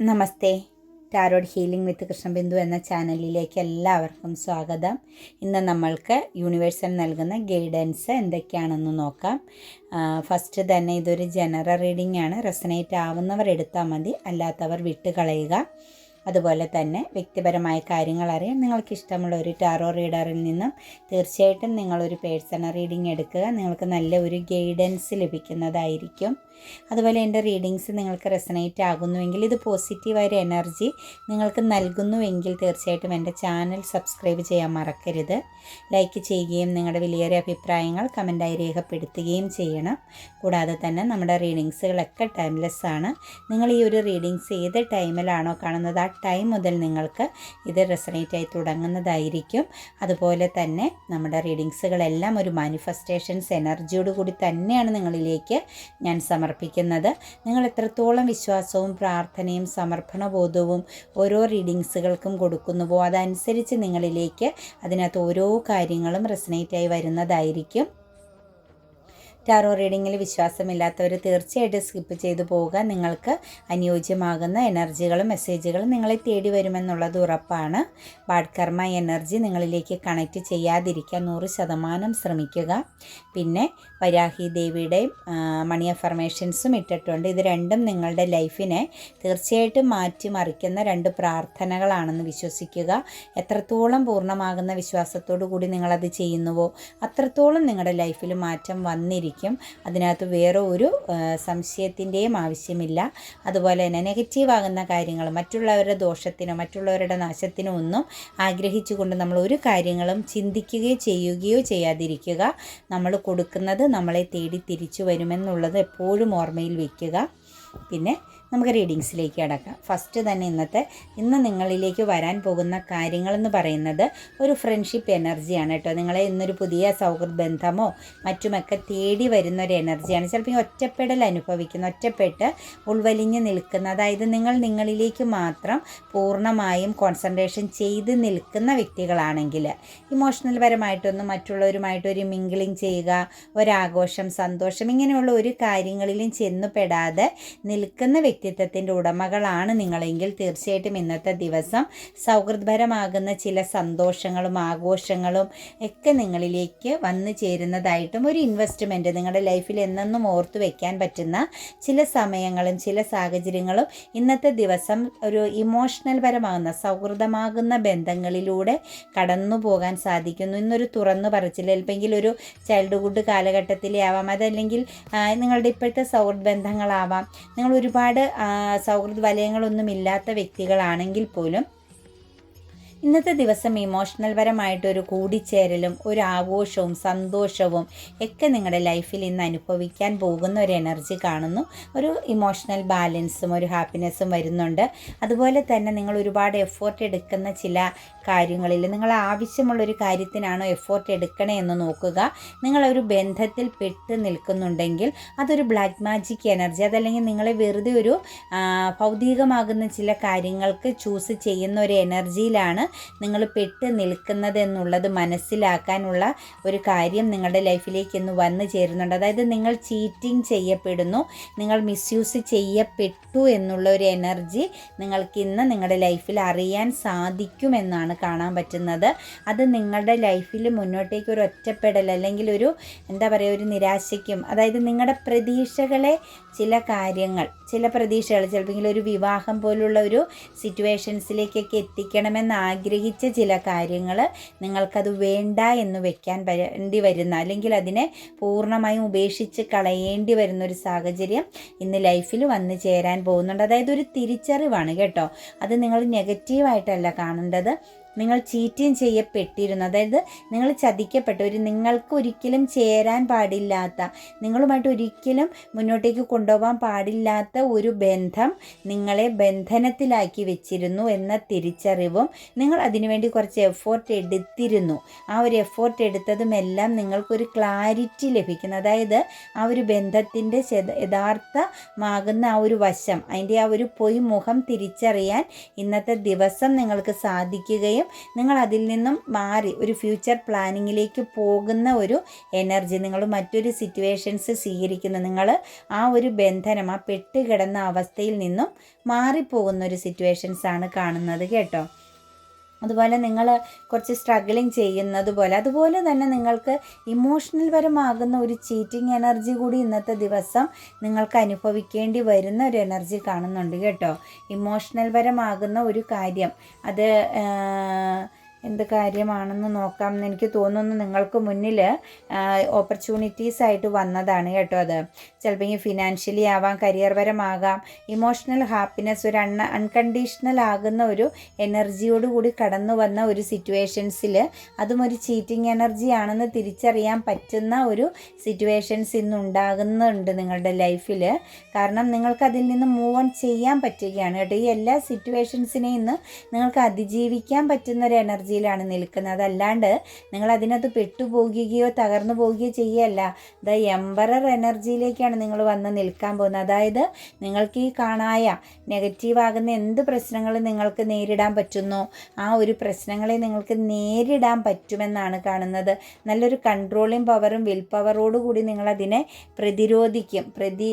Namaste. Tarot healing with Krishnabindu എന്ന ചാനലിലേക്ക് എല്ലാവർക്കും സ്വാഗതം. ഇന്ന് നമ്മൾക്ക് യൂണിവേഴ്സൽ നൽകുന്ന ഗൈഡൻസ് എന്തൊക്കെയാണെന്ന് നോക്കാം. ഫസ്റ്റ് തന്നെ ഇതൊരു ജനറൽ റീഡിംഗ് ആണ്. റെസനേറ്റ് ആവുന്നവർ എടുത്താൽ മതി അല്ലാത്തവർ വിട്ടുകളയുക അതുപോലെ തന്നെ വ്യക്തിപരമായ കാര്യങ്ങൾ അറിയാൻ നിങ്ങൾക്ക് ഇഷ്ടമുള്ള ഒരു ടാറോ റീഡറിൽ നിന്നും തീർച്ചയായിട്ടും നിങ്ങളൊരു പേഴ്സണൽ റീഡിംഗ് എടുക്കുക. നിങ്ങൾക്ക് നല്ല ഒരു ഗൈഡൻസ് ലഭിക്കുന്നതായിരിക്കും. അതുപോലെ എന്റെ റീഡിങ്സ് നിങ്ങൾക്ക് റെസനേറ്റ് ആകുന്നുവെങ്കിൽ ഇത് പോസിറ്റീവായൊരു എനർജി നിങ്ങൾക്ക് നൽകുന്നുവെങ്കിൽ തീർച്ചയായിട്ടും എന്റെ ചാനൽ സബ്സ്ക്രൈബ് ചെയ്യാൻ മറക്കരുത്. ലൈക്ക് ചെയ്യുകയും നിങ്ങളുടെ വിലയേറിയ അഭിപ്രായങ്ങൾ കമന്റായി രേഖപ്പെടുത്തുകയും ചെയ്യണം. കൂടാതെ തന്നെ നമ്മുടെ റീഡിങ്സുകളൊക്കെ ടൈംലെസ് ആണ് നിങ്ങൾ ഈ ഒരു റീഡിങ്സ് ഏത് ടൈമിലാണോ കാണുന്നത് ആ ടൈം മുതൽ നിങ്ങൾക്ക് ഇത് റെസനേറ്റ് ആയി തുടങ്ങുന്നതായിരിക്കും. അതുപോലെ തന്നെ നമ്മുടെ റീഡിങ്സുകളെല്ലാം ഒരു മാനിഫെസ്റ്റേഷൻസ് എനർജിയോട് കൂടി തന്നെയാണ് നിങ്ങളിലേക്ക് ഞാൻ സമർപ്പിക്കുന്നത്. നിങ്ങൾ എത്രത്തോളം വിശ്വാസവും പ്രാർത്ഥനയും സമർപ്പണബോധവും ഓരോ റീഡിങ്സുകൾക്കും കൊടുക്കുന്നുവോ അതനുസരിച്ച് നിങ്ങളിലേക്ക് അതിനകത്ത് ഓരോ കാര്യങ്ങളും റെസനേറ്റായി വരുന്നതായിരിക്കും. ടാറോ റീഡിങ്ങിൽ വിശ്വാസമില്ലാത്തവർ തീർച്ചയായിട്ടും സ്കിപ്പ് ചെയ്തു പോവുക. നിങ്ങൾക്ക് അനുയോജ്യമാകുന്ന എനർജികളും മെസ്സേജുകളും നിങ്ങളെ തേടി വരുമെന്നുള്ളത് ഉറപ്പാണ്. ബാഡ് കർമ്മ എനർജി നിങ്ങളിലേക്ക് കണക്റ്റ് ചെയ്യാതിരിക്കാൻ നൂറ് ശതമാനം ശ്രമിക്കുക. പിന്നെ വരാഹി ദേവിയുടെയും മണി അഫർമേഷൻസും ഇട്ടിട്ടുണ്ട്. ഇത് രണ്ടും നിങ്ങളുടെ ലൈഫിനെ തീർച്ചയായിട്ടും മാറ്റിമറിക്കുന്ന രണ്ട് പ്രാർത്ഥനകളാണെന്ന് വിശ്വസിക്കുക. എത്രത്തോളം പൂർണമാകുന്ന വിശ്വാസത്തോടു കൂടി നിങ്ങളത് ചെയ്യുന്നുവോ അത്രത്തോളം നിങ്ങളുടെ ലൈഫിൽ മാറ്റം വന്നിരിക്കും. അതിനകത്ത് വേറെ ഒരു സംശയത്തിന്റെയും ആവശ്യമില്ല. അതുപോലെ തന്നെ നെഗറ്റീവ് ആകുന്ന കാര്യങ്ങൾ മറ്റുള്ളവരുടെ ദോഷത്തിനോ മറ്റുള്ളവരുടെ നാശത്തിനോ ഒന്നും ആഗ്രഹിച്ചുകൊണ്ട് നമ്മൾ ഒരു കാര്യങ്ങളും ചിന്തിക്കുകയോ ചെയ്യുകയോ ചെയ്യാതിരിക്കുക. നമ്മൾ കൊടുക്കുന്നത് നമ്മളെ തേടി തിരിച്ചു വരുമെന്നുള്ളത് എപ്പോഴും ഓർമ്മയിൽ വയ്ക്കുക പിന്നെ നമുക്ക് റീഡിങ്സിലേക്ക് കടക്കാം. ഫസ്റ്റ് തന്നെ ഇന്നത്തെ ഇന്ന് നിങ്ങളിലേക്ക് വരാൻ പോകുന്ന കാര്യങ്ങളെന്ന് പറയുന്നത് ഒരു ഫ്രണ്ട്ഷിപ്പ് എനർജിയാണ് കേട്ടോ. നിങ്ങളെ ഇന്നൊരു പുതിയ സൗഹൃദ ബന്ധമോ മറ്റുമൊക്കെ തേടി വരുന്ന ഒരു എനർജിയാണ് ചിലപ്പോൾ ഒറ്റപ്പെടൽ അനുഭവിക്കുന്ന ഒറ്റപ്പെട്ട് ഉൾവലിഞ്ഞ് നിൽക്കുന്ന അതായത് നിങ്ങൾ നിങ്ങളിലേക്ക് മാത്രം പൂർണമായും കോൺസെൻട്രേഷൻ ചെയ്ത് നിൽക്കുന്ന വ്യക്തികളാണെങ്കിൽ ഇമോഷണൽ പരമായിട്ടൊന്നും മറ്റുള്ളവരുമായിട്ട് ഒരു മിങ്കിളിങ് ചെയ്യുക ഒരാഘോഷം സന്തോഷം ഇങ്ങനെയുള്ള ഒരു കാര്യങ്ങളിലും ചെന്നുപെടാതെ നിൽക്കുന്ന വ്യക്തിത്വത്തിന്റെ ഉടമകളാണ് നിങ്ങളെങ്കിൽ തീർച്ചയായിട്ടും ഇന്നത്തെ ദിവസം സൗഹൃദപരമാകുന്ന ചില സന്തോഷങ്ങളും ആഘോഷങ്ങളും ഒക്കെ നിങ്ങളിലേക്ക് വന്നു ചേരുന്നതായിട്ടും ഒരു ഇൻവെസ്റ്റ്മെന്റ് നിങ്ങളുടെ ലൈഫിൽ എന്നെന്നും ഓർത്തു വെക്കാൻ പറ്റുന്ന ചില സമയങ്ങളും ചില സാഹചര്യങ്ങളും ഇന്നത്തെ ദിവസം ഒരു ഇമോഷണൽ പരമാകുന്ന സൗഹൃദമാകുന്ന ബന്ധങ്ങളിലൂടെ കടന്നു പോകാൻ സാധിക്കുന്നു. ഇന്നൊരു തുറന്നു പറച്ചിൽ ചിലപ്പോൾ ഒരു ചൈൽഡ്ഹുഡ് കാലഘട്ടത്തിലെ ആവാം അതല്ലെങ്കിൽ നിങ്ങളുടെ ഇപ്പോഴത്തെ സൗഹൃദ ബന്ധങ്ങളാവാം. നിങ്ങൾ ഒരുപാട് സൗഹൃദ വലയങ്ങളൊന്നും ഇല്ലാത്ത വ്യക്തികളാണെങ്കിൽ പോലും ഇന്നത്തെ ദിവസം ഇമോഷണൽ പരമായിട്ടൊരു കൂടിച്ചേരലും ഒരു ആഘോഷവും സന്തോഷവും ഒക്കെ നിങ്ങളുടെ ലൈഫിൽ ഇന്ന് അനുഭവിക്കാൻ പോകുന്ന ഒരു എനർജി കാണുന്നു. ഒരു ഇമോഷണൽ ബാലൻസും ഒരു ഹാപ്പിനെസ്സും വരുന്നുണ്ട്. അതുപോലെ തന്നെ നിങ്ങൾ ഒരുപാട് എഫേർട്ട് എടുക്കുന്ന ചില കാര്യങ്ങളിൽ നിങ്ങൾ ആവശ്യമുള്ളൊരു കാര്യത്തിനാണോ എഫേർട്ട് എടുക്കണേ എന്ന് നോക്കുക. നിങ്ങളൊരു ബന്ധത്തിൽ പെട്ട് നിൽക്കുന്നുണ്ടെങ്കിൽ അതൊരു ബ്ലാക്ക് മാജിക് എനർജി അതല്ലെങ്കിൽ നിങ്ങളെ വെറുതെ ഒരു ഭൗതികമാകുന്ന ചില കാര്യങ്ങൾക്ക് ചൂസ് ചെയ്യുന്ന ഒരു എനർജിയിലാണ് നിങ്ങൾ പെട്ട് നിൽക്കുന്നത് എന്നുള്ളത് മനസ്സിലാക്കാനുള്ള ഒരു കാര്യം നിങ്ങളുടെ ലൈഫിലേക്ക് ഇന്ന് വന്നു ചേരുന്നുണ്ട്. അതായത് നിങ്ങൾ ചീറ്റിംഗ് ചെയ്യപ്പെടുന്നു നിങ്ങൾ മിസ്യൂസ് ചെയ്യപ്പെട്ടു എന്നുള്ള ഒരു എനർജി നിങ്ങൾക്ക് ഇന്ന് നിങ്ങളുടെ ലൈഫിൽ അറിയാൻ സാധിക്കുമെന്നാണ് കാണാൻ പറ്റുന്നത്. അത് നിങ്ങളുടെ ലൈഫിൽ മുന്നോട്ടേക്ക് ഒരു ഒറ്റപ്പെടൽ അല്ലെങ്കിൽ ഒരു എന്താ പറയുക ഒരു നിരാശയ്ക്കും അതായത് നിങ്ങളുടെ പ്രതീക്ഷകളെ ചില കാര്യങ്ങൾ ചില പ്രതീക്ഷകൾ ചിലപ്പോൾ ഒരു വിവാഹം പോലുള്ള ഒരു സിറ്റുവേഷൻസിലേക്കൊക്കെ എത്തിക്കണമെന്ന് ആഗ്രഹിച്ച ചില കാര്യങ്ങൾ നിങ്ങൾക്കത് വേണ്ട എന്ന് വെക്കാൻ വേണ്ടി വരുന്ന അല്ലെങ്കിൽ അതിനെ പൂർണമായും ഉപേക്ഷിച്ച് കളയേണ്ടി വരുന്ന ഒരു സാഹചര്യം ഇന്ന് ലൈഫിൽ വന്നു ചേരാൻ പോകുന്നുണ്ട്. അതായത് ഒരു തിരിച്ചറിവാണ് കേട്ടോ. അത് നിങ്ങൾ നെഗറ്റീവായിട്ടല്ല കാണേണ്ടത്. നിങ്ങൾ ചീറ്റിങ് ചെയ്യപ്പെട്ടിരുന്നു. അതായത് നിങ്ങൾ ചതിക്കപ്പെട്ട. ഒരു നിങ്ങൾക്ക് ഒരിക്കലും ചേരാൻ പാടില്ലാത്ത നിങ്ങളുമായിട്ട് ഒരിക്കലും മുന്നോട്ടേക്ക് കൊണ്ടുപോകാൻ പാടില്ലാത്ത ഒരു ബന്ധം നിങ്ങളെ ബന്ധനത്തിലാക്കി വെച്ചിരുന്നു എന്ന തിരിച്ചറിവും നിങ്ങൾ അതിനുവേണ്ടി കുറച്ച് എഫോർട്ട് എടുത്തിരുന്നു. ആ ഒരു എഫോർട്ട് എടുത്തതുമെല്ലാം നിങ്ങൾക്കൊരു ക്ലാരിറ്റി ലഭിക്കുന്നു. അതായത് ആ ഒരു ബന്ധത്തിന്റെ യഥാർത്ഥമാകുന്ന ആ ഒരു വശം അതിന്റെ ആ ഒരു പൊയ് മുഖം തിരിച്ചറിയാൻ ഇന്നത്തെ ദിവസം നിങ്ങൾക്ക് സാധിക്കുകയും നിങ്ങൾ അതിൽ നിന്നും മാറി ഒരു ഫ്യൂച്ചർ പ്ലാനിങ്ങിലേക്ക് പോകുന്ന ഒരു എനർജി നിങ്ങൾ മറ്റൊരു സിറ്റുവേഷൻസ് സ്വീകരിക്കുന്ന നിങ്ങൾ ആ ഒരു ബന്ധനം ആ പെട്ടുകിടന്ന അവസ്ഥയിൽ നിന്നും മാറിപ്പോകുന്ന ഒരു സിറ്റുവേഷൻസ് ആണ് കാണുന്നത് കേട്ടോ. അതുപോലെ നിങ്ങൾ കുറച്ച് സ്ട്രഗിളിങ് ചെയ്യുന്നത് പോലെ അതുപോലെ തന്നെ നിങ്ങൾക്ക് ഇമോഷണൽ പരമാകുന്ന ഒരു ചീറ്റിംഗ് എനർജി കൂടി ഇന്നത്തെ ദിവസം നിങ്ങൾക്ക് അനുഭവിക്കേണ്ടി വരുന്ന ഒരു എനർജി കാണുന്നുണ്ട് കേട്ടോ. ഇമോഷണൽ പരമാകുന്ന ഒരു കാര്യം. അത് എന്ത് കാര്യമാണെന്ന് നോക്കാം എന്ന് എനിക്ക് തോന്നുന്നു നിങ്ങൾക്ക് മുന്നിൽ ഓപ്പർച്യൂണിറ്റീസ് ആയിട്ട് വന്നതാണ് കേട്ടോ അത്. ചിലപ്പോൾ ഈ ഫിനാൻഷ്യലി ആവാം കരിയർ പരമാകാം ഇമോഷണൽ ഹാപ്പിനെസ് ഒരു അൺ അൺകണ്ടീഷണൽ ആകുന്ന ഒരു എനർജിയോട് കൂടി കടന്നു വന്ന ഒരു സിറ്റുവേഷൻസിൽ അതും ഒരു ചീറ്റിംഗ് എനർജി ആണെന്ന് തിരിച്ചറിയാൻ പറ്റുന്ന ഒരു സിറ്റുവേഷൻസ് ഇന്ന് ഉണ്ടാകുന്നുണ്ട് നിങ്ങളുടെ ലൈഫിൽ കാരണം നിങ്ങൾക്ക് അതിൽ നിന്ന് മൂവ് ഓൺ ചെയ്യാൻ പറ്റുകയാണ് കേട്ടോ. ഈ എല്ലാ സിറ്റുവേഷൻസിനെയും ഇന്ന് നിങ്ങൾക്ക് അതിജീവിക്കാൻ പറ്റുന്ന ഒരു എനർജിയിലാണ് നിൽക്കുന്നത്. അതല്ലാണ്ട് നിങ്ങൾ അതിനകത്ത് പെട്ടുപോകുകയോ തകർന്നു പോവുകയോ ചെയ്യുകയല്ല ദ എംബറർ എനർജിയിലേക്കാണ് നിങ്ങൾ വന്ന് നിൽക്കാൻ പോകുന്നത്. അതായത് നിങ്ങൾക്ക് ഈ കാണായ നെഗറ്റീവാകുന്ന എന്ത് പ്രശ്നങ്ങളും നിങ്ങൾക്ക് നേരിടാൻ പറ്റുന്നു. ആ ഒരു പ്രശ്നങ്ങളെ നിങ്ങൾക്ക് നേരിടാൻ പറ്റുമെന്നാണ് കാണുന്നത്. നല്ലൊരു കൺട്രോളിങ് പവറും വിൽ പവറോടുകൂടി നിങ്ങളതിനെ പ്രതിരോധിക്കും. പ്രതി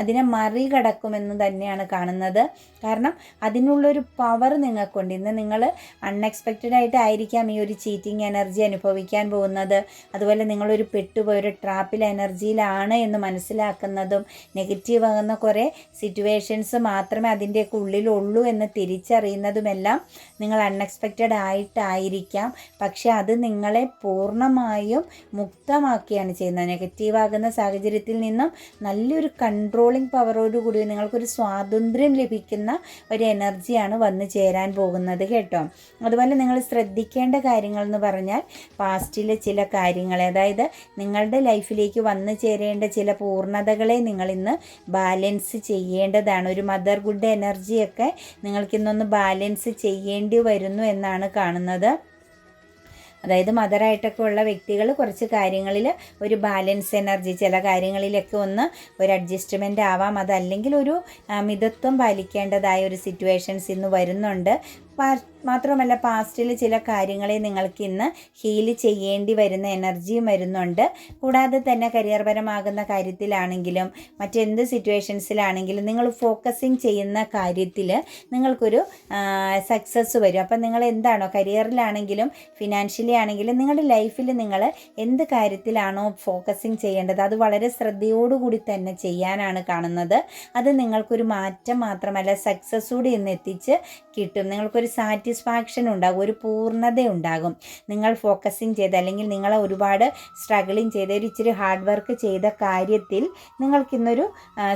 അതിനെ മറികടക്കുമെന്ന് തന്നെയാണ് കാണുന്നത്. കാരണം അതിനുള്ളൊരു പവർ നിങ്ങൾക്കുണ്ട്. ഇന്ന് നിങ്ങൾ അൺഎക്സ്പെക്റ്റഡ് ആയിട്ട് ആയിരിക്കാം ഈ ഒരു ചീറ്റിംഗ് എനർജി അനുഭവിക്കാൻ പോകുന്നത്. അതുപോലെ നിങ്ങളൊരു പെട്ടുപോയ ഒരു ട്രാപ്പിൽ എനർജിയിലാണ് എന്ന് മനസ്സിലാക്കുന്നതും നെഗറ്റീവ് ആകുന്ന കുറേ സിറ്റുവേഷൻസ് മാത്രമേ അതിന്റെയൊക്കെ ഉള്ളിലുള്ളൂ എന്ന് തിരിച്ചറിയുന്നതുമെല്ലാം നിങ്ങൾ അൺഎക്സ്പെക്റ്റഡ് ആയിട്ടായിരിക്കാം. പക്ഷേ അത് നിങ്ങളെ പൂർണമായും മുക്തമാക്കിയാണ് ചെയ്യുന്നത്. നെഗറ്റീവ് ആകുന്ന സാഹചര്യത്തിൽ നിന്നും നല്ലൊരു കൺട്രോളിങ് പവറോടുകൂടി നിങ്ങൾക്കൊരു സ്വാതന്ത്ര്യം ലഭിക്കുന്ന ഒരു എനർജിയാണ് വന്നു ചേരാൻ പോകുന്നത് കേട്ടോ. അതുപോലെ നിങ്ങൾ ശ്രദ്ധിക്കേണ്ട കാര്യങ്ങൾ എന്ന് പറഞ്ഞാൽ പാസ്റ്റിലെ ചില കാര്യങ്ങൾ അതായത് നിങ്ങളുടെ ലൈഫിലേക്ക് വന്നു ചേരേണ്ട ചില പൂർണതകളെ നിങ്ങൾ ഇന്ന് ബാലൻസ് ചെയ്യേണ്ടതാണ്. ഒരു മദർ ഗുഡ് എനർജിയൊക്കെ നിങ്ങൾക്കിന്നൊന്ന് ബാലൻസ് ചെയ്യേണ്ടി വരുന്നു എന്നാണ് കാണുന്നത്. അതായത് മദറായിട്ടൊക്കെ ഉള്ള വ്യക്തികൾ കുറച്ച് കാര്യങ്ങളിൽ ഒരു ബാലൻസ് എനർജി ചില കാര്യങ്ങളിലൊക്കെ ഒന്ന് ഒരു അഡ്ജസ്റ്റ്മെന്റ് ആവാം. അതല്ലെങ്കിൽ ഒരു മിതത്വം പാലിക്കേണ്ടതായ ഒരു സിറ്റുവേഷൻസ് ഇന്ന് വരുന്നുണ്ട്. മാത്രമല്ല പാസ്റ്റിൽ ചില കാര്യങ്ങളെ നിങ്ങൾക്ക് ഇന്ന് ഹീൽ ചെയ്യേണ്ടി വരുന്ന എനർജിയും വരുന്നുണ്ട്. കൂടാതെ തന്നെ കരിയർപരമാകുന്ന കാര്യത്തിലാണെങ്കിലും മറ്റെന്ത് സിറ്റുവേഷൻസിലാണെങ്കിലും നിങ്ങൾ ഫോക്കസിങ് ചെയ്യുന്ന കാര്യത്തിൽ നിങ്ങൾക്കൊരു സക്സസ് വരും. അപ്പം നിങ്ങൾ എന്താണോ കരിയറിലാണെങ്കിലും ഫിനാൻഷ്യലി ആണെങ്കിലും നിങ്ങളുടെ ലൈഫിൽ നിങ്ങൾ എന്ത് കാര്യത്തിലാണോ ഫോക്കസിങ് ചെയ്യേണ്ടത് അത് വളരെ ശ്രദ്ധയോടുകൂടി തന്നെ ചെയ്യാനാണ് കാണുന്നത്. അത് നിങ്ങൾക്കൊരു മാറ്റം മാത്രമല്ല സക്സസ് കൂടി ഇന്ന് എത്തിച്ച് കിട്ടും. നിങ്ങൾക്കൊരു ഒരു സാറ്റിസ്ഫാക്ഷൻ ഉണ്ടാകും ഒരു പൂർണത ഉണ്ടാകും. നിങ്ങൾ ഫോക്കസിങ് ചെയ്ത് അല്ലെങ്കിൽ നിങ്ങൾ ഒരുപാട് സ്ട്രഗിളിങ് ചെയ്ത് ഒരു ഇച്ചിരി ഹാർഡ് വർക്ക് ചെയ്ത കാര്യത്തിൽ നിങ്ങൾക്കിന്നൊരു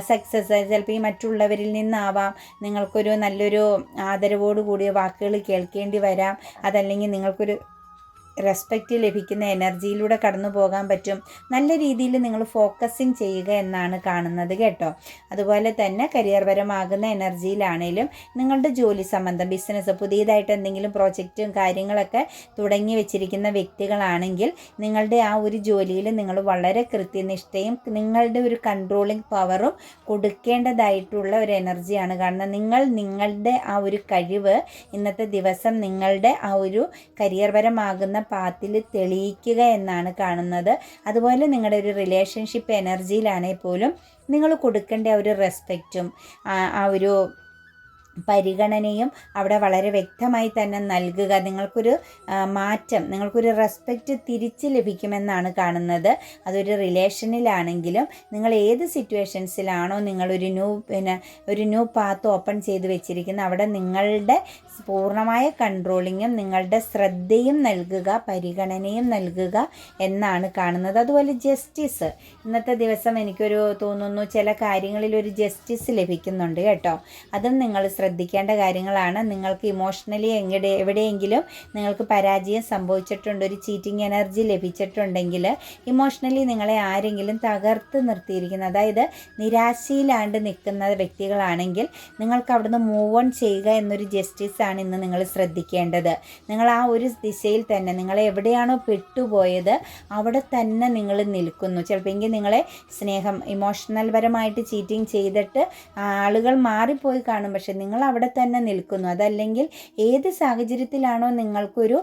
സക്സസ് ചിലപ്പോൾ ഈ മറ്റുള്ളവരിൽ നിന്നാവാം. നിങ്ങൾക്കൊരു നല്ലൊരു ആദരവോട് കൂടിയ വാക്കുകൾ കേൾക്കേണ്ടി വരാം. അതല്ലെങ്കിൽ നിങ്ങൾക്കൊരു റെസ്പെക്റ്റ് ലഭിക്കുന്ന എനർജിയിലൂടെ കടന്നു പോകാൻ പറ്റും. നല്ല രീതിയിൽ നിങ്ങൾ ഫോക്കസിങ് ചെയ്യുക എന്നാണ് കാണുന്നത് കേട്ടോ. അതുപോലെ തന്നെ കരിയർപരമാകുന്ന എനർജിയിലാണേലും നിങ്ങളുടെ ജോലി സംബന്ധം ബിസിനസ് പുതിയതായിട്ട് എന്തെങ്കിലും പ്രോജക്റ്റും കാര്യങ്ങളൊക്കെ തുടങ്ങി വെച്ചിരിക്കുന്ന വ്യക്തികളാണെങ്കിൽ നിങ്ങളുടെ ആ ഒരു ജോലിയിൽ നിങ്ങൾ വളരെ കൃത്യനിഷ്ഠയും നിങ്ങളുടെ ഒരു കൺട്രോളിങ് പവറും കൊടുക്കേണ്ടതായിട്ടുള്ള ഒരു എനർജിയാണ് കാണുന്നത് നിങ്ങൾ നിങ്ങളുടെ ആ ഒരു കഴിവ് ഇന്നത്തെ ദിവസം നിങ്ങളുടെ ആ ഒരു കരിയർപരമാകുന്ന പാത്തിൽ തെളിയിക്കുക എന്നാണ് കാണുന്നത്. അതുപോലെ നിങ്ങളുടെ ഒരു റിലേഷൻഷിപ്പ് എനർജിയിലാണെങ്കിൽ പോലും നിങ്ങൾ കൊടുക്കേണ്ട ഒരു റെസ്പെക്റ്റും ആ ഒരു പരിഗണനയും അവിടെ വളരെ വ്യക്തമായി തന്നെ നൽകുക. നിങ്ങൾക്കൊരു മാറ്റം നിങ്ങൾക്കൊരു റെസ്പെക്റ്റ് തിരിച്ച് ലഭിക്കുമെന്നാണ് കാണുന്നത്. അതൊരു റിലേഷനിലാണെങ്കിലും നിങ്ങൾ ഏത് സിറ്റുവേഷൻസിലാണോ നിങ്ങളൊരു ന്യൂ പിന്നെ ഒരു ന്യൂ പാത്ത് ഓപ്പൺ ചെയ്ത് വെച്ചിരിക്കുന്നത് അവിടെ നിങ്ങളുടെ പൂർണമായ കൺട്രോളിങ്ങും നിങ്ങളുടെ ശ്രദ്ധയും നൽകുക പരിഗണനയും നൽകുക എന്നാണ് കാണുന്നത്. അതുപോലെ ജസ്റ്റിസ് ഇന്നത്തെ ദിവസം എനിക്കൊരു തോന്നുന്നു ചില കാര്യങ്ങളിൽ ഒരു ജസ്റ്റിസ് ലഭിക്കുന്നുണ്ട് കേട്ടോ. അതും നിങ്ങൾ ശ്രദ്ധിക്കേണ്ട കാര്യങ്ങളാണ്. നിങ്ങൾക്ക് ഇമോഷണലി എങ്ങടെ എവിടെയെങ്കിലും നിങ്ങൾക്ക് പരാജയം സംഭവിച്ചിട്ടുണ്ട് ഒരു ചീറ്റിംഗ് എനർജി ലഭിച്ചിട്ടുണ്ടെങ്കിൽ ഇമോഷണലി നിങ്ങളെ ആരെങ്കിലും തകർത്ത് നിർത്തിയിരിക്കുന്നത് അതായത് നിരാശയിലാണ്ട് നിൽക്കുന്ന വ്യക്തികളാണെങ്കിൽ നിങ്ങൾക്ക് അവിടുന്ന് മൂവ് ഓൺ ചെയ്യുക എന്നൊരു ജസ്റ്റിസ് ആണ് ഇന്ന് നിങ്ങൾ ശ്രദ്ധിക്കേണ്ടത്. നിങ്ങൾ ആ ഒരു ദിശയിൽ തന്നെ നിങ്ങളെ എവിടെയാണോ പെട്ടുപോയത് അവിടെ തന്നെ നിങ്ങൾ നിൽക്കുന്നു. ചിലപ്പോൾ നിങ്ങളെ സ്നേഹം ഇമോഷണൽ പരമായിട്ട് ചീറ്റിംഗ് ചെയ്തിട്ട് ആളുകൾ മാറിപ്പോയി കാണും. പക്ഷെ നിങ്ങൾ നിങ്ങൾ അവിടെ തന്നെ നിൽക്കുന്നു. അതല്ലെങ്കിൽ ഏത് സാഹചര്യത്തിലാണോ നിങ്ങൾക്കൊരു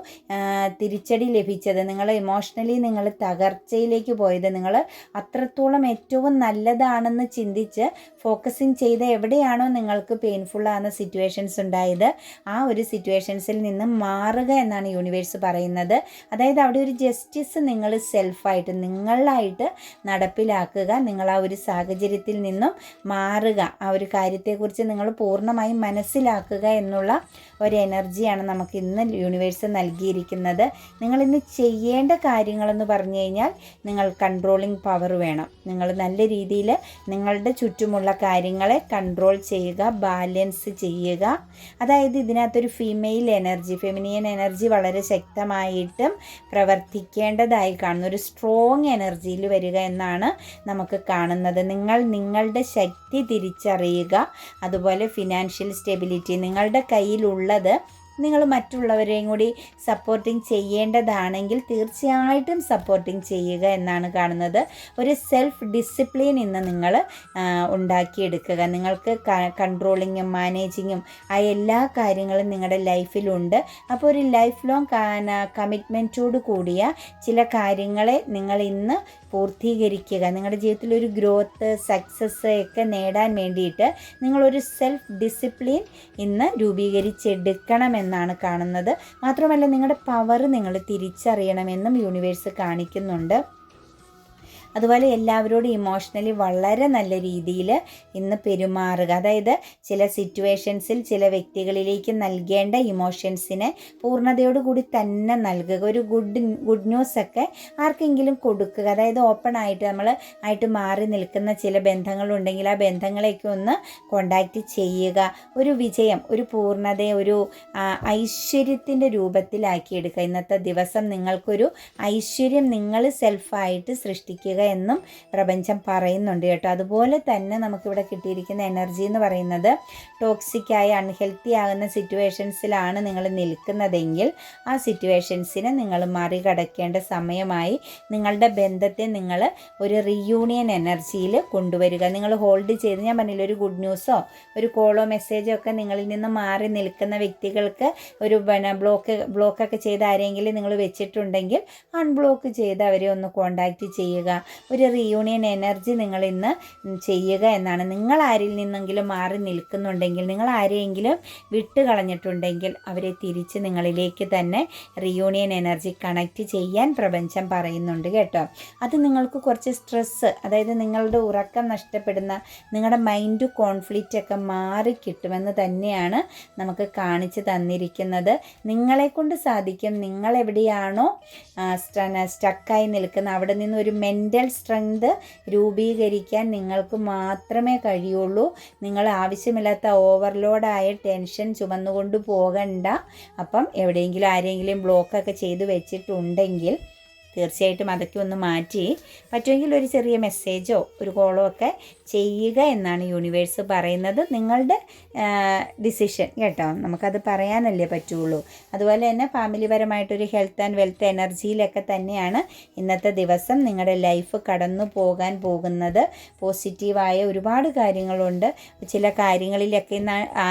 തിരിച്ചടി ലഭിച്ചത്. നിങ്ങൾ ഇമോഷണലി നിങ്ങൾ തകർച്ചയിലേക്ക് പോയത്. നിങ്ങൾ അത്രത്തോളം ഏറ്റവും നല്ലതാണെന്ന് ചിന്തിച്ച് ഫോക്കസിങ് ചെയ്ത് എവിടെയാണോ നിങ്ങൾക്ക് പെയിൻഫുൾ സിറ്റുവേഷൻസ് ഉണ്ടായത് ആ ഒരു സിറ്റുവേഷൻസിൽ നിന്ന് മാറുക എന്നാണ് യൂണിവേഴ്സ് പറയുന്നത്. അതായത് അവിടെ ഒരു ജസ്റ്റിസ് നിങ്ങൾ സെൽഫായിട്ട് നിങ്ങളായിട്ട് നടപ്പിലാക്കുക നിങ്ങൾ ആ ഒരു സാഹചര്യത്തിൽ നിന്നും മാറുക. ആ ഒരു കാര്യത്തെക്കുറിച്ച് നിങ്ങൾ പൂർണമായും മനസ്സിലാക്കുക എന്നുള്ള ഒരു എനർജിയാണ് നമുക്ക് ഇന്ന് യൂണിവേഴ്സ് നൽകിയിരിക്കുന്നത്. നിങ്ങൾ ഇന്ന് ചെയ്യേണ്ട കാര്യങ്ങളെന്ന് പറഞ്ഞു കഴിഞ്ഞാൽ നിങ്ങൾ കൺട്രോളിങ് പവർ വേണം. നിങ്ങൾ നല്ല രീതിയിൽ നിങ്ങളുടെ ചുറ്റുമുള്ള കാര്യങ്ങളെ കൺട്രോൾ ചെയ്യുക ബാലൻസ് ചെയ്യുക. അതായത് ഇതിനകത്തൊരു ഫീമെയിൽ എനർജി ഫെമിനിയൻ എനർജി വളരെ ശക്തമായിട്ടും പ്രവർത്തിക്കേണ്ടതായി കാണുന്ന ഒരു സ്ട്രോങ് എനർജിയിൽ വരിക എന്നാണ് നമുക്ക് കാണുന്നത്. നിങ്ങൾ നിങ്ങളുടെ ശക്തി തിരിച്ചറിയുക. അതുപോലെ ഫിനാൻഷ്യൽ സ്റ്റെബിലിറ്റി നിങ്ങളുടെ உள்ளது നിങ്ങൾ മറ്റുള്ളവരെയും കൂടി സപ്പോർട്ടിങ് ചെയ്യേണ്ടതാണെങ്കിൽ തീർച്ചയായിട്ടും സപ്പോർട്ടിങ് ചെയ്യുക എന്നാണ് കാണുന്നത്. ഒരു സെൽഫ് ഡിസിപ്ലിൻ ഇന്ന് നിങ്ങൾ ഉണ്ടാക്കിയെടുക്കുക. നിങ്ങൾക്ക് കൺട്രോളിങ്ങും മാനേജിങ്ങും ആ എല്ലാ കാര്യങ്ങളും നിങ്ങളുടെ ലൈഫിലുണ്ട് അപ്പോൾ ഒരു ലൈഫ് ലോങ് കമ്മിറ്റ്മെന്റോട് കൂടിയ ചില കാര്യങ്ങളെ നിങ്ങൾ ഇന്ന് പൂർത്തീകരിക്കുക. നിങ്ങളുടെ ജീവിതത്തിൽ ഒരു ഗ്രോത്ത് സക്സസ് ഒക്കെ നേടാൻ വേണ്ടിയിട്ട് നിങ്ങളൊരു സെൽഫ് ഡിസിപ്ലിൻ ഇന്ന് രൂപീകരിച്ചെടുക്കണമെന്നാണ് കാണുന്നത്. മാത്രമല്ല നിങ്ങളുടെ പവർ നിങ്ങൾ തിരിച്ചറിയണമെന്നും യൂണിവേഴ്സ് കാണിക്കുന്നുണ്ട്. അതുപോലെ എല്ലാവരോടും ഇമോഷണലി വളരെ നല്ല രീതിയിൽ ഇന്ന് പെരുമാറുക. അതായത് ചില സിറ്റുവേഷൻസിൽ ചില വ്യക്തികളിലേക്ക് നൽകേണ്ട ഇമോഷൻസിനെ പൂർണതയോടുകൂടി തന്നെ നൽകുക. ഒരു ഗുഡ് ഗുഡ് ന്യൂസ് ഒക്കെ ആർക്കെങ്കിലും കൊടുക്കുക. അതായത് ഓപ്പൺ ആയിട്ട് നമ്മൾ ആയിട്ട് മാറി നിൽക്കുന്ന ചില ബന്ധങ്ങളുണ്ടെങ്കിൽ ആ ബന്ധങ്ങളെയൊക്കെ ഒന്ന് കോണ്ടാക്റ്റ് ചെയ്യുക. ഒരു വിജയം ഒരു പൂർണത ഒരു ഐശ്വര്യത്തിന്റെ രൂപത്തിലാക്കിയെടുക്കുക. ഇന്നത്തെ ദിവസം നിങ്ങൾക്കൊരു ഐശ്വര്യം നിങ്ങൾ സെൽഫായിട്ട് സൃഷ്ടിക്കുക. എന്നും പ്രപഞ്ചം പറയുന്നുണ്ട് കേട്ടോ. അതുപോലെ തന്നെ നമുക്കിവിടെ കിട്ടിയിരിക്കുന്ന എനർജി എന്ന് പറയുന്നത് ടോക്സിക്കായി അൺഹെൽത്തി ആകുന്ന സിറ്റുവേഷൻസിലാണ് നിങ്ങൾ നിൽക്കുന്നതെങ്കിൽ ആ സിറ്റുവേഷൻസിനെ നിങ്ങൾ മറികടക്കേണ്ട സമയമായി നിങ്ങളുടെ ബന്ധത്തെ നിങ്ങൾ ഒരു റീയൂണിയൻ എനർജിയിൽ കൊണ്ടുവരിക. നിങ്ങൾ ഹോൾഡ് ചെയ്ത് ഞാൻ പറഞ്ഞില്ല ഒരു ഗുഡ് ന്യൂസോ ഒരു കോളോ മെസ്സേജോ ഒക്കെ നിങ്ങളിൽ നിന്ന് മാറി നിൽക്കുന്ന വ്യക്തികൾക്ക് ഒരു ബ്ലോക്ക് ബ്ലോക്കൊക്കെ ചെയ്ത് ആരെങ്കിലും നിങ്ങൾ വെച്ചിട്ടുണ്ടെങ്കിൽ അൺബ്ലോക്ക് ചെയ്ത് അവരെ ഒന്ന് കോണ്ടാക്റ്റ് ചെയ്യുക. ഒരു റീയൂണിയൻ എനർജി നിങ്ങൾ ഇന്ന് ചെയ്യുക എന്നാണ്. നിങ്ങൾ ആരിൽ നിന്നെങ്കിലും മാറി നിൽക്കുന്നുണ്ടെങ്കിൽ നിങ്ങൾ ആരെയെങ്കിലും വിട്ട് കളഞ്ഞിട്ടുണ്ടെങ്കിൽ അവരെ തിരിച്ച് നിങ്ങളിലേക്ക് തന്നെ റീയൂണിയൻ എനർജി കണക്റ്റ് ചെയ്യാൻ പ്രപഞ്ചം പറയുന്നുണ്ട് കേട്ടോ. അത് നിങ്ങൾക്ക് കുറച്ച് സ്ട്രെസ്സ് അതായത് നിങ്ങളുടെ ഉറക്കം നഷ്ടപ്പെടുന്ന നിങ്ങളുടെ മൈൻഡ് കോൺഫ്ലിക്റ്റ് ഒക്കെ മാറി കിട്ടുമെന്ന് തന്നെയാണ് നമുക്ക് കാണിച്ചു തന്നിരിക്കുന്നത്. നിങ്ങളെ കൊണ്ട് സാധിക്കും. നിങ്ങൾ എവിടെയാണോ സ്റ്റക്കായി നിൽക്കുന്ന അവിടെ നിന്ന് ഒരു മെന്റൽ സ്ട്രെങ്ത് രൂപീകരിക്കാൻ നിങ്ങൾക്ക് മാത്രമേ കഴിയുള്ളൂ. നിങ്ങൾ ആവശ്യമില്ലാത്ത ഓവർലോഡായ ടെൻഷൻ ചുമന്നുകൊണ്ട് പോകണ്ട. അപ്പം എവിടെയെങ്കിലും ആരെങ്കിലും ബ്ലോക്കൊക്കെ ചെയ്ത് വെച്ചിട്ടുണ്ടെങ്കിൽ തീർച്ചയായിട്ടും അതൊക്കെ ഒന്ന് മാറ്റി. പറ്റുമെങ്കിൽ ഒരു ചെറിയ മെസ്സേജോ ഒരു കോളോ ഒക്കെ ചെയ്യുക എന്നാണ് യൂണിവേഴ്സ് പറയുന്നത്. നിങ്ങളുടെ ഡിസിഷൻ കേട്ടോ. നമുക്കത് പറയാനല്ലേ പറ്റുള്ളൂ. അതുപോലെ തന്നെ ഫാമിലി പരമായിട്ടൊരു ഹെൽത്ത് ആൻഡ് വെൽത്ത് എനർജിയിലൊക്കെ തന്നെയാണ് ഇന്നത്തെ ദിവസം നിങ്ങളുടെ ലൈഫ് കടന്നു പോകാൻ പോകുന്നത്. പോസിറ്റീവായ ഒരുപാട് കാര്യങ്ങളുണ്ട്. ചില കാര്യങ്ങളിലൊക്കെ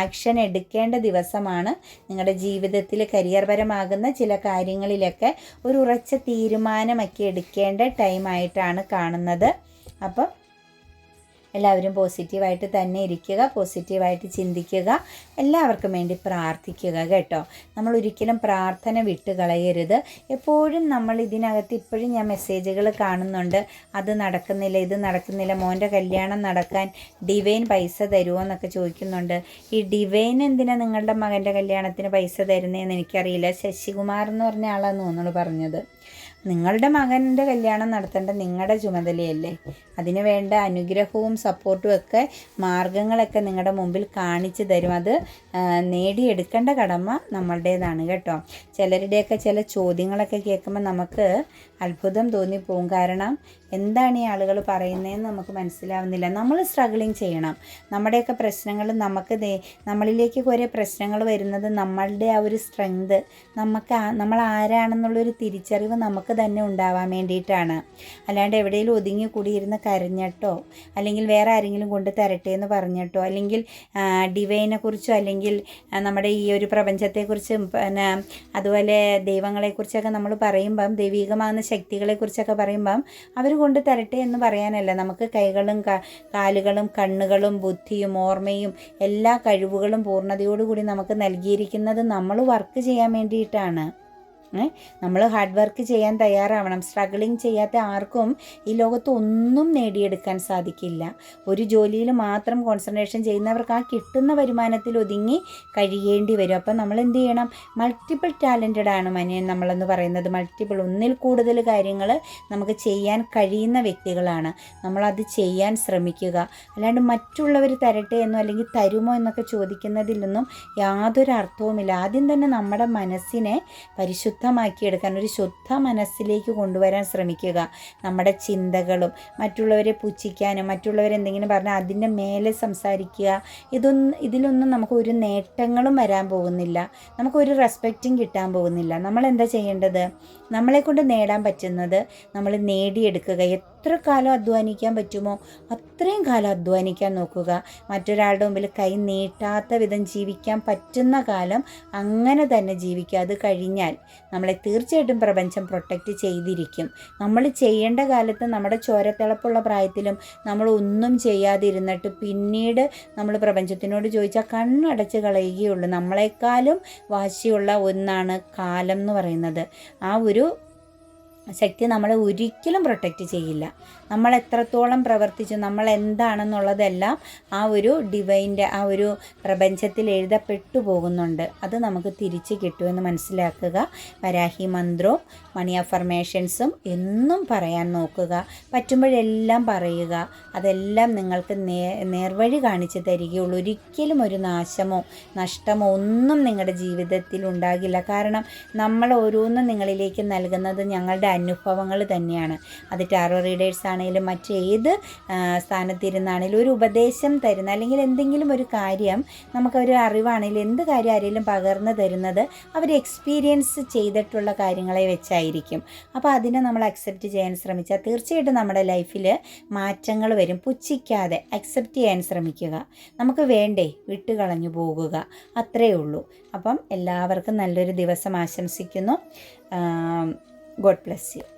ആക്ഷൻ എടുക്കേണ്ട ദിവസമാണ്. നിങ്ങളുടെ ജീവിതത്തിൽ കരിയർപരമാകുന്ന ചില കാര്യങ്ങളിലൊക്കെ ഒരു ഉറച്ച തീരുമാനമൊക്കെ എടുക്കേണ്ട ടൈമായിട്ടാണ് കാണുന്നത്. അപ്പം എല്ലാവരും പോസിറ്റീവായിട്ട് തന്നെ ഇരിക്കുക പോസിറ്റീവായിട്ട് ചിന്തിക്കുക എല്ലാവർക്കും വേണ്ടി പ്രാർത്ഥിക്കുക കേട്ടോ. നമ്മൾ ഒരിക്കലും പ്രാർത്ഥന വിട്ട് കളയരുത്. എപ്പോഴും നമ്മൾ ഇതിനകത്ത് ഇപ്പോഴും ഞാൻ മെസ്സേജുകൾ കാണുന്നുണ്ട്. അത് നടക്കുന്നില്ല ഇത് നടക്കുന്നില്ല മോന്റെ കല്യാണം നടക്കാൻ ഡിവൈൻ പൈസ തരുമോ എന്നൊക്കെ ചോദിക്കുന്നുണ്ട്. ഈ ഡിവൈൻ എന്തിനാണ് നിങ്ങളുടെ മകന്റെ കല്യാണത്തിന് പൈസ തരുന്നതെന്ന് എനിക്കറിയില്ല. ശശികുമാർ എന്ന് പറഞ്ഞ ആളാണ് തോന്നുന്നു പറഞ്ഞത്. നിങ്ങളുടെ മകന്റെ കല്യാണം നടത്തേണ്ട നിങ്ങളുടെ ചുമതലയല്ലേ? അതിന് വേണ്ട അനുഗ്രഹവും സപ്പോർട്ടും ഒക്കെ മാർഗങ്ങളൊക്കെ നിങ്ങളുടെ മുമ്പിൽ കാണിച്ചു തരും. അത് നേടിയെടുക്കേണ്ട കടമ നമ്മളുടേതാണ് കേട്ടോ. ചിലരുടെയൊക്കെ ചില ചോദ്യങ്ങളൊക്കെ കേൾക്കുമ്പോൾ നമുക്ക് അത്ഭുതം തോന്നിപ്പോവും. കാരണം എന്താണ് ഈ ആളുകൾ പറയുന്നതെന്ന് നമുക്ക് മനസ്സിലാവുന്നില്ല. നമ്മൾ സ്ട്രഗിളിങ് ചെയ്യണം. നമ്മുടെയൊക്കെ പ്രശ്നങ്ങൾ നമുക്ക് നമ്മളിലേക്ക് കുറേ പ്രശ്നങ്ങൾ വരുന്നത് നമ്മളുടെ ആ ഒരു സ്ട്രെങ്ത് നമുക്ക് നമ്മൾ ആരാണെന്നുള്ളൊരു തിരിച്ചറിവ് നമുക്ക് തന്നെ ഉണ്ടാവാൻ വേണ്ടിയിട്ടാണ്. അല്ലാണ്ട് എവിടെയെങ്കിലും ഒതുങ്ങി കൂടിയിരുന്ന് കരഞ്ഞിട്ടോ അല്ലെങ്കിൽ വേറെ ആരെങ്കിലും കൊണ്ട് തരട്ടെ എന്ന് പറഞ്ഞിട്ടോ അല്ലെങ്കിൽ ഡിവൈനെക്കുറിച്ചോ അല്ലെങ്കിൽ നമ്മുടെ ഈ ഒരു പ്രപഞ്ചത്തെക്കുറിച്ചും പിന്നെ അതുപോലെ ദൈവങ്ങളെക്കുറിച്ചൊക്കെ നമ്മൾ പറയുമ്പം ദൈവികമാകുന്ന ശക്തികളെക്കുറിച്ചൊക്കെ പറയുമ്പം അവർ കൊണ്ട് തരട്ടെ എന്ന് പറയാനല്ല. നമുക്ക് കൈകളും കാലുകളും കണ്ണുകളും ബുദ്ധിയും ഓർമ്മയും എല്ലാ കഴിവുകളും പൂർണതയോടുകൂടി നമുക്ക് നൽകിയിരിക്കുന്നത് നമ്മൾ വർക്ക് ചെയ്യാൻ വേണ്ടിയിട്ടാണ്. നമ്മൾ ഹാർഡ് വർക്ക് ചെയ്യാൻ തയ്യാറാവണം. സ്ട്രഗിളിങ് ചെയ്യാത്ത ആർക്കും ഈ ലോകത്ത് ഒന്നും നേടിയെടുക്കാൻ സാധിക്കില്ല. ഒരു ജോലിയിൽ മാത്രം കോൺസെൻട്രേഷൻ ചെയ്യുന്നവർക്ക് ആ കിട്ടുന്ന വരുമാനത്തിൽ ഒതുങ്ങി കഴിയേണ്ടി വരും. അപ്പം നമ്മൾ എന്ത് ചെയ്യണം? മൾട്ടിപ്പിൾ ടാലന്റഡ് ആണ് മനിയൻ നമ്മളെന്ന് പറയുന്നത്. മൾട്ടിപ്പിൾ ഒന്നിൽ കൂടുതൽ കാര്യങ്ങൾ നമുക്ക് ചെയ്യാൻ കഴിയുന്ന വ്യക്തികളാണ്. നമ്മളത് ചെയ്യാൻ ശ്രമിക്കുക. അല്ലാണ്ട് മറ്റുള്ളവർ തരട്ടെ എന്നോ അല്ലെങ്കിൽ തരുമോ എന്നൊക്കെ ചോദിക്കുന്നതിൽ നിന്നും യാതൊരു അർത്ഥവുമില്ല. ആദ്യം തന്നെ നമ്മുടെ മനസ്സിനെ പരിശുദ്ധമാക്കിയെടുക്കാൻ ഒരു ശുദ്ധ മനസ്സിലേക്ക് കൊണ്ടുവരാൻ ശ്രമിക്കുക. നമ്മുടെ ചിന്തകളും മറ്റുള്ളവരെ പുച്ഛിക്കാനും മറ്റുള്ളവരെന്തെങ്കിലും പറഞ്ഞാൽ അതിന്റെ മേലെ സംസാരിക്കുക. ഇതൊന്നും ഇതിലൊന്നും നമുക്ക് ഒരു നേട്ടങ്ങളും വരാൻ പോകുന്നില്ല. നമുക്കൊരു റെസ്പെക്റ്റും കിട്ടാൻ പോകുന്നില്ല. നമ്മൾ എന്താ ചെയ്യേണ്ടത്? നമ്മളെക്കൊണ്ട് നേടാൻ പറ്റുന്നത് നമ്മൾ നേടിയെടുക്കുക. എത്ര കാലം അധ്വാനിക്കാൻ പറ്റുമോ? അത്രയും കാലം അധ്വാനിക്കാൻ നോക്കുക. മറ്റൊരാളുടെ മുമ്പിൽ കൈ നീട്ടാത്ത വിധം ജീവിക്കാൻ പറ്റുന്ന കാലം അങ്ങനെ തന്നെ ജീവിക്കുക. അത് കഴിഞ്ഞാൽ നമ്മളെ തീർച്ചയായിട്ടും പ്രപഞ്ചം പ്രൊട്ടക്റ്റ് ചെയ്തിരിക്കും. നമ്മൾ ചെയ്യേണ്ട കാലത്ത് നമ്മുടെ ചോരത്തിളപ്പുള്ള പ്രായത്തിലും നമ്മൾ ഒന്നും ചെയ്യാതിരുന്നിട്ട് പിന്നീട് നമ്മൾ പ്രപഞ്ചത്തിനോട് ചോദിച്ചാൽ കണ്ണടച്ച് കളയുകയുള്ളൂ. നമ്മളെക്കാളും വാശിയുള്ള ഒന്നാണ് കാലം എന്ന് പറയുന്നത്. ആ ഒരു ശക്തി നമ്മളെ ഒരിക്കലും പ്രൊട്ടക്റ്റ് ചെയ്യില്ല. നമ്മൾ എത്രത്തോളം പ്രവർത്തിച്ചു നമ്മൾ എന്താണെന്നുള്ളതെല്ലാം ആ ഒരു ഡിവൈന്റെ ആ ഒരു പ്രപഞ്ചത്തിൽ എഴുതപ്പെട്ടു പോകുന്നുണ്ട്. അത് നമുക്ക് തിരിച്ച് കിട്ടുമെന്ന് മനസ്സിലാക്കുക. വരാഹി മന്ത്രവും മണി അഫർമേഷൻസും എന്നും പറയാൻ നോക്കുക. പറ്റുമ്പോഴെല്ലാം പറയുക. അതെല്ലാം നിങ്ങൾക്ക് നേ നേർവഴി കാണിച്ചു തരികയുള്ളൂ. ഒരിക്കലും ഒരു നാശമോ നഷ്ടമോ ഒന്നും നിങ്ങളുടെ ജീവിതത്തിൽ ഉണ്ടാകില്ല. കാരണം നമ്മൾ ഓരോന്നും നിങ്ങളിലേക്ക് നൽകുന്നത് ഞങ്ങളുടെ അനുഭവങ്ങൾ തന്നെയാണ്. അത് ടാറോ റീഡേഴ്സ് ആണെങ്കിലും മറ്റേത് സ്ഥാനത്തിരുന്നാണെങ്കിലും ഒരു ഉപദേശം തരുന്ന അല്ലെങ്കിൽ എന്തെങ്കിലും ഒരു കാര്യം നമുക്കൊരു അറിവാണെങ്കിലും എന്ത് കാര്യം ആരെങ്കിലും പകർന്നു തരുന്നത് അവർ എക്സ്പീരിയൻസ് ചെയ്തിട്ടുള്ള കാര്യങ്ങളെ വെച്ചായിരിക്കും. അപ്പോൾ അതിനെ നമ്മൾ അക്സെപ്റ്റ് ചെയ്യാൻ ശ്രമിച്ചാൽ തീർച്ചയായിട്ടും നമ്മുടെ ലൈഫിൽ മാറ്റങ്ങൾ വരും. പുച്ഛിക്കാതെ അക്സെപ്റ്റ് ചെയ്യാൻ ശ്രമിക്കുക. നമുക്ക് വേണ്ടേ വിട്ടുകളഞ്ഞു പോകുക. അത്രയേ ഉള്ളൂ. അപ്പം എല്ലാവർക്കും നല്ലൊരു ദിവസം ആശംസിക്കുന്നു. God bless you.